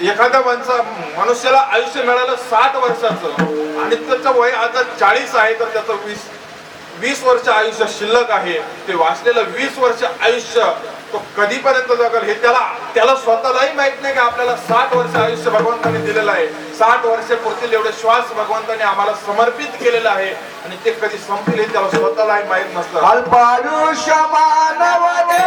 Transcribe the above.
एखाद्या माणसा मनुष्याला आयुष्य मिळालं साठ वर्षाचं आणि त्याचं वय आता चाळीस आहे तर त्याचं वीस वीस वर्ष आयुष्य शिल्लक आहे. ते वाचलेलं वीस वर्ष आयुष्य तो कधीपर्यंत जगल हे त्याला त्याला स्वतःलाही माहीत नाही की आपल्याला साठ वर्ष आयुष्य भगवंताने दिलेलं आहे. साठ वर्ष पुरतील एवढे श्वास भगवंताने आम्हाला समर्पित केलेलं आहे आणि ते कधी संपतील हे त्याला स्वतःलाही माहीत नसतं. अल्पायुष्य मानवाने